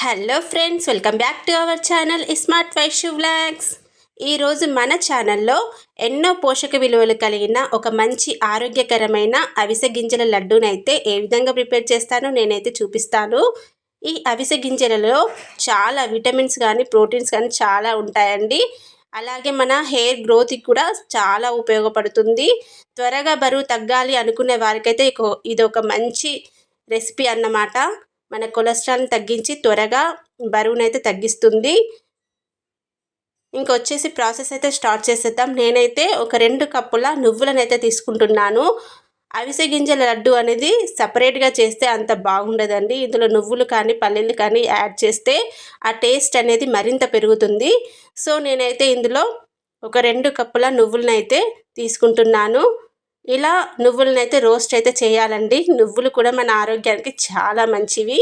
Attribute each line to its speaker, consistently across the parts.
Speaker 1: Hello friends welcome back to our channel smart Vaishu vlogs ఈరోజు మన ఛానల్లో ఎన్నో పోషక విలువలు కలిగిన ఒక మంచి ఆరోగ్యకరమైన అవిసె గింజల లడ్డూనైతే ఏ విధంగా ప్రిపేర్ చేస్తానో నేనైతే చూపిస్తాను. ఈ అవిసె గింజలలో చాలా విటమిన్స్ కానీ ప్రోటీన్స్ కానీ చాలా ఉంటాయండి. అలాగే మన హెయిర్ గ్రోత్కి కూడా చాలా ఉపయోగపడుతుంది. త్వరగా బరువు తగ్గాలి అనుకునే వారికైతే ఇది ఒక మంచి రెసిపీ అన్నమాట. మన కొలెస్ట్రాల్ని తగ్గించి త్వరగా బరువునైతే తగ్గిస్తుంది. ఇంకొచ్చేసి ప్రాసెస్ అయితే స్టార్ట్ చేసేద్దాం. నేనైతే ఒక రెండు కప్పుల నువ్వులను అయితే తీసుకుంటున్నాను. అవిసె గింజల లడ్డు అనేది సపరేట్గా చేస్తే అంత బాగుండదండి. ఇందులో నువ్వులు కానీ పల్లీలు కానీ యాడ్ చేస్తే ఆ టేస్ట్ అనేది మరింత పెరుగుతుంది. సో నేనైతే ఇందులో ఒక రెండు కప్పుల నువ్వులనైతే తీసుకుంటున్నాను. ఇలా నువ్వులను అయితే రోస్ట్ అయితే చేయాలండి. నువ్వులు కూడా మన ఆరోగ్యానికి చాలా మంచివి.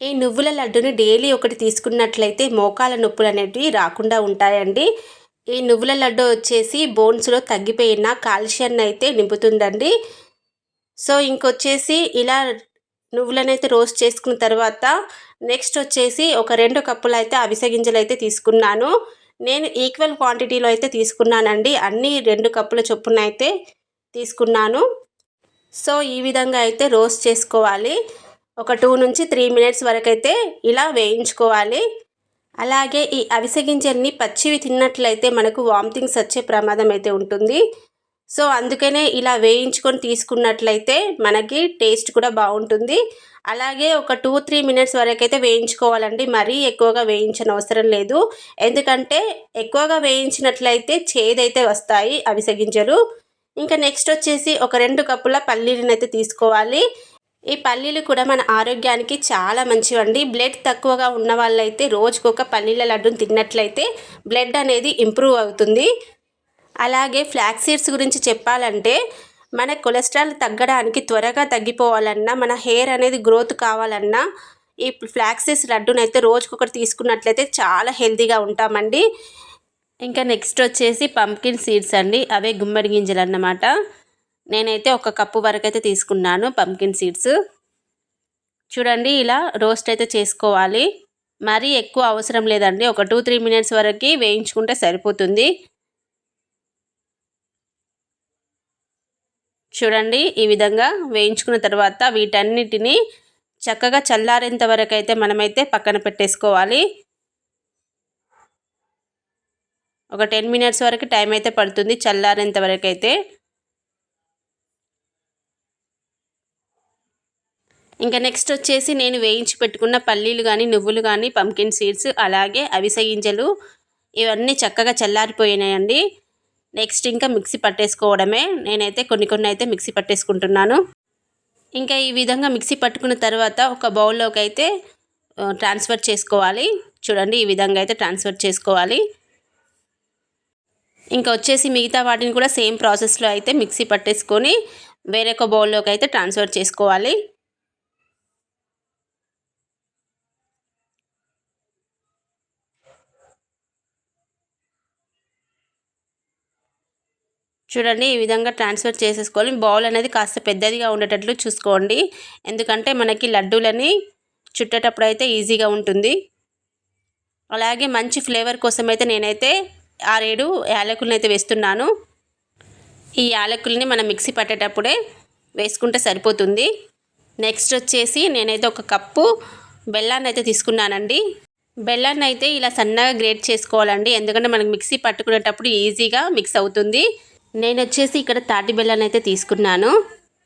Speaker 1: ఈ నువ్వుల లడ్డుని డైలీ ఒకటి తీసుకున్నట్లయితే మోకాల నొప్పులు అనేటివి రాకుండా ఉంటాయండి. ఈ నువ్వుల లడ్డు వచ్చేసి బోన్స్లో తగ్గిపోయిన కాల్షియాన్ని అయితే నింపుతుందండి. సో ఇంకొచ్చేసి ఇలా నువ్వులనైతే రోస్ట్ చేసుకున్న తర్వాత నెక్స్ట్ వచ్చేసి ఒక రెండు కప్పులు అయితే అవిసె గింజలు అయితే తీసుకున్నాను. నేను ఈక్వల్ క్వాంటిటీలో అయితే తీసుకున్నానండి. అన్ని రెండు కప్పుల చొప్పున అయితే తీసుకున్నాను. సో ఈ విధంగా అయితే రోస్ట్ చేసుకోవాలి. ఒక టూ నుంచి త్రీ మినిట్స్ వరకు అయితే ఇలా వేయించుకోవాలి. అలాగే ఈ అవిసె గింజల్ని పచ్చివి తిన్నట్లయితే మనకు వామిటింగ్స్ వచ్చే ప్రమాదం అయితే ఉంటుంది. సో అందుకనే ఇలా వేయించుకొని తీసుకున్నట్లయితే మనకి టేస్ట్ కూడా బాగుంటుంది. అలాగే ఒక టూ త్రీ మినిట్స్ వరకైతే వేయించుకోవాలండి. మరీ ఎక్కువగా వేయించిన అవసరం లేదు. ఎందుకంటే ఎక్కువగా వేయించినట్లయితే చేదైతే వస్తాయి అవిసె గింజలు. ఇంకా నెక్స్ట్ వచ్చేసి ఒక రెండు కప్పుల పల్లీలను అయితే తీసుకోవాలి. ఈ పల్లీలు కూడా మన ఆరోగ్యానికి చాలా మంచివండి. బ్లడ్ తక్కువగా ఉన్న వాళ్ళైతే రోజుకొక పల్లీల లడ్డును తిన్నట్లయితే బ్లడ్ అనేది ఇంప్రూవ్ అవుతుంది. అలాగే ఫ్లాక్స్ సీడ్స్ గురించి చెప్పాలంటే మన కొలెస్ట్రాల్ తగ్గడానికి త్వరగా తగ్గిపోవాలన్నా మన హెయిర్ అనేది గ్రోత్ కావాలన్నా ఈ ఫ్లాక్సీడ్స్ లడ్డునైతే రోజుకొకటి తీసుకున్నట్లయితే చాలా హెల్తీగా ఉంటామండి. ఇంకా నెక్స్ట్ వచ్చేసి పంకిన్ సీడ్స్ అండి. అవే గుమ్మడి గింజలు అన్నమాట. నేనైతే ఒక కప్పు వరకు అయితే తీసుకున్నాను పంకిన్ సీడ్స్ చూడండి ఇలా రోస్ట్ అయితే చేసుకోవాలి. మరీ ఎక్కువ అవసరం లేదండి. ఒక టూ త్రీ మినిట్స్ వరకు వేయించుకుంటే సరిపోతుంది. చూడండి ఈ విధంగా వేయించుకున్న తర్వాత వీటన్నిటిని చక్కగా చల్లారేంత వరకు అయితే మనమైతే పక్కన పెట్టేసుకోవాలి. ఒక టెన్ మినిట్స్ వరకు టైం అయితే పడుతుంది చల్లారేంత వరకు అయితే. ఇంకా నెక్స్ట్ వచ్చేసి నేను వేయించి పెట్టుకున్న పల్లీలు కానీ నువ్వులు కానీ పంకిన్ సీడ్స్ అలాగే అవిసె గింజలు ఇవన్నీ చక్కగా చల్లారిపోయినాయండి. నెక్స్ట్ ఇంకా మిక్సీ పట్టేసుకోవడమే. నేనైతే కొన్ని కొన్ని అయితే మిక్సీ పట్టేసుకుంటున్నాను. ఇంకా ఈ విధంగా మిక్సీ పట్టుకున్న తర్వాత ఒక బౌల్లోకి అయితే ట్రాన్స్ఫర్ చేసుకోవాలి. చూడండి ఈ విధంగా అయితే ట్రాన్స్ఫర్ చేసుకోవాలి. ఇంకా వచ్చేసి మిగతా వాటిని కూడా సేమ్ ప్రాసెస్లో అయితే మిక్సీ పట్టేసుకొని వేరొక బౌల్లోకి అయితే ట్రాన్స్ఫర్ చేసుకోవాలి. చూడండి ఈ విధంగా ట్రాన్స్ఫర్ చేసేసుకోవాలి బౌల్ అనేది కాస్త పెద్దదిగా ఉండేటట్లు చూసుకోండి. ఎందుకంటే మనకి లడ్డూలని చుట్టేటప్పుడు అయితే ఈజీగా ఉంటుంది. అలాగే మంచి ఫ్లేవర్ కోసం అయితే నేనైతే ఆరేడు యాలకులను అయితే వేస్తున్నాను. ఈ యాలకుల్ని మనం మిక్సీ పట్టేటప్పుడే వేసుకుంటే సరిపోతుంది. నెక్స్ట్ వచ్చేసి నేనైతే ఒక కప్పు బెల్లాన్ని అయితే తీసుకున్నానండి. బెల్లాన్ని అయితే ఇలా సన్నగా గ్రేట్ చేసుకోవాలండి. ఎందుకంటే మనకి మిక్సీ పట్టుకునేటప్పుడు ఈజీగా మిక్స్ అవుతుంది. నేను వచ్చేసి ఇక్కడ తాటి బెల్లాన్ని అయితే తీసుకున్నాను.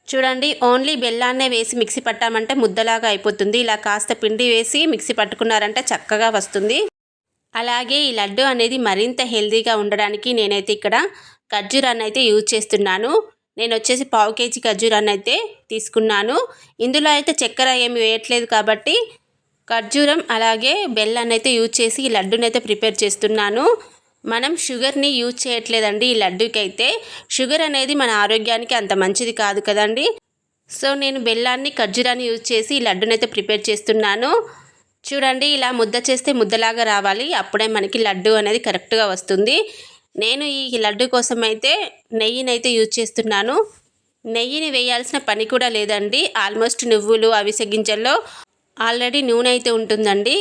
Speaker 1: చూడండి ఓన్లీ బెల్లాన్నే వేసి మిక్సీ పట్టామంటే ముద్దలాగా అయిపోతుంది. ఇలా కాస్త పిండి వేసి మిక్సీ పట్టుకున్నారంటే చక్కగా వస్తుంది. అలాగే ఈ లడ్డు అనేది మరింత హెల్తీగా ఉండడానికి నేనైతే ఇక్కడ ఖర్జూరాన్ని అయితే యూజ్ చేస్తున్నాను. నేను వచ్చేసి పావు కేజీ ఖర్జూరాన్ని అయితే తీసుకున్నాను. ఇందులో అయితే చక్కెర ఏమి వేయట్లేదు కాబట్టి ఖర్జూరం అలాగే బెల్లాన్ని అయితే యూజ్ చేసి ఈ లడ్డుని అయితే ప్రిపేర్ చేస్తున్నాను. మనం షుగర్ని యూజ్ చేయట్లేదండి ఈ లడ్డూకి అయితే షుగర్ అనేది మన ఆరోగ్యానికి అంత మంచిది కాదు కదండి. సో నేను బెల్లాన్ని ఖర్జూరాన్ని యూజ్ చేసి ఈ లడ్డునైతే ప్రిపేర్ చేస్తున్నాను. చూడండి ఇలా ముద్ద చేస్తే ముద్దలాగా రావాలి. అప్పుడే మనకి లడ్డు అనేది కరెక్ట్గా వస్తుంది. నేను ఈ లడ్డు కోసం అయితే నెయ్యిని అయితే యూజ్ చేస్తున్నాను. నెయ్యిని వేయాల్సిన పని కూడా లేదండి. ఆల్మోస్ట్ నువ్వులు అవిసె గింజల్లో ఆల్రెడీ నూనె అయితే ఉంటుందండి.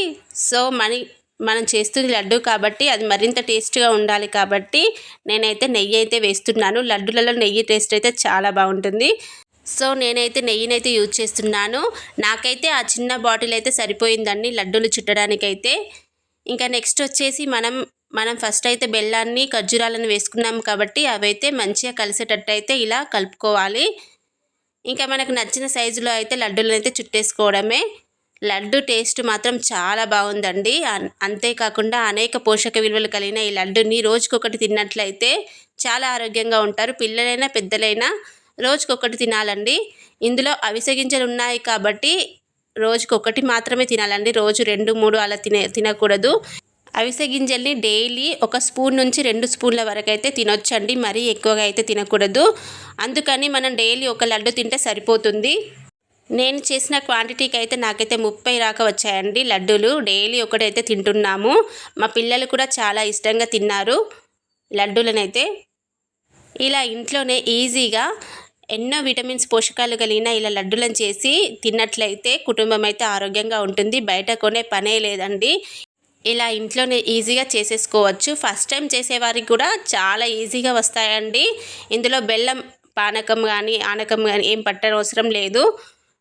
Speaker 1: సో మనీ మనం చేస్తుంది లడ్డు కాబట్టి అది మరింత టేస్ట్గా ఉండాలి కాబట్టి నేనైతే నెయ్యి అయితే వేస్తున్నాను. లడ్డులలో నెయ్యి టేస్ట్ అయితే చాలా బాగుంటుంది. సో నేనైతే నెయ్యినైతే యూజ్ చేస్తున్నాను. నాకైతే ఆ చిన్న బాటిల్ అయితే సరిపోయిందండి లడ్డూలు చుట్టడానికైతే. ఇంకా నెక్స్ట్ వచ్చేసి మనం మనం ఫస్ట్ అయితే బెల్లాన్ని ఖర్జూరాలను వేసుకున్నాం కాబట్టి అవైతే మంచిగా కలిసేటట్టు అయితే ఇలా కలుపుకోవాలి. ఇంకా మనకు నచ్చిన సైజులో అయితే లడ్డూలను అయితే చుట్టేసుకోవడమే. లడ్డు టేస్ట్ మాత్రం చాలా బాగుందండి. అంతేకాకుండా అనేక పోషక విలువలు కలిగిన ఈ లడ్డుని రోజుకొకటి తిన్నట్లయితే చాలా ఆరోగ్యంగా ఉంటారు. పిల్లలైనా పెద్దలైనా రోజుకొకటి తినాలండి. ఇందులో అవిసె గింజలు ఉన్నాయి కాబట్టి రోజుకొకటి మాత్రమే తినాలండి. రోజు రెండు మూడు అలా తినే తినకూడదు. అవిసె గింజల్ని డైలీ ఒక స్పూన్ నుంచి రెండు స్పూన్ల వరకు అయితే తినొచ్చండి. మరీ ఎక్కువగా అయితే తినకూడదు. అందుకని మనం డైలీ ఒక లడ్డు తింటే సరిపోతుంది. నేను చేసిన క్వాంటిటీకి అయితే నాకైతే ముప్పై రాక వచ్చాయండి లడ్డూలు. డైలీ ఒకటైతే తింటున్నాము. మా పిల్లలు కూడా చాలా ఇష్టంగా తిన్నారు లడ్డూలనైతే. ఇలా ఇంట్లోనే ఈజీగా ఎన్నో విటమిన్స్ పోషకాలు కలిగిన ఇలా లడ్డులను చేసి తిన్నట్లయితే కుటుంబం అయితే ఆరోగ్యంగా ఉంటుంది. బయట కొనే పనే లేదండి. ఇలా ఇంట్లోనే ఈజీగా చేసేసుకోవచ్చు. ఫస్ట్ టైం చేసేవారికి కూడా చాలా ఈజీగా వస్తాయండి. ఇందులో బెల్లం పానకం కానీ ఆనకం కానీ ఏం పట్టనవసరం లేదు.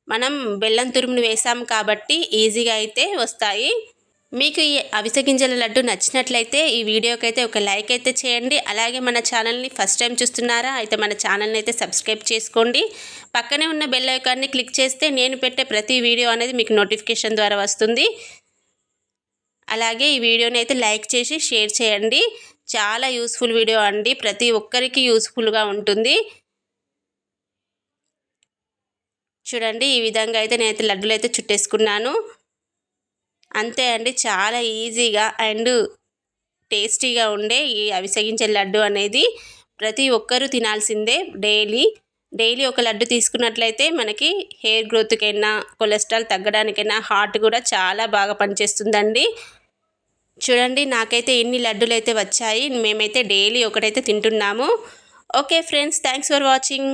Speaker 1: మనం బెల్లం తురుమును వేసాం కాబట్టి ఈజీగా అయితే వస్తాయి. మీకు ఈ అవిసె గింజల లడ్డు నచ్చినట్లయితే ఈ వీడియోకి అయితే ఒక లైక్ అయితే చేయండి. అలాగే మన ఛానల్ని ఫస్ట్ టైం చూస్తున్నారా అయితే మన ఛానల్ని అయితే సబ్స్క్రైబ్ చేసుకోండి. పక్కనే ఉన్న బెల్ ఐకాన్ని క్లిక్ చేస్తే నేను పెట్టే ప్రతి వీడియో అనేది మీకు నోటిఫికేషన్ ద్వారా వస్తుంది. అలాగే ఈ వీడియోని అయితే లైక్ చేసి షేర్ చేయండి. చాలా యూస్ఫుల్ వీడియో అండి. ప్రతి ఒక్కరికి యూస్ఫుల్గా ఉంటుంది. చూడండి ఈ విధంగా అయితే నేనైతే లడ్డులు అయితే చుట్టేసుకున్నాను. అంతే అండి. చాలా ఈజీగా అండ్ టేస్టీగా ఉండే ఈ అవిసగించే లడ్డు అనేది ప్రతి ఒక్కరూ తినాల్సిందే డైలీ. డైలీ ఒక లడ్డు తీసుకున్నట్లయితే మనకి హెయిర్ గ్రోత్కైనా కొలెస్ట్రాల్ తగ్గడానికైనా హార్ట్ కూడా చాలా బాగా పనిచేస్తుందండి. చూడండి నాకైతే ఎన్ని లడ్డులు అయితే వచ్చాయి. మేమైతే డైలీ ఒకటైతే తింటున్నాము. Okay friends thanks for watching.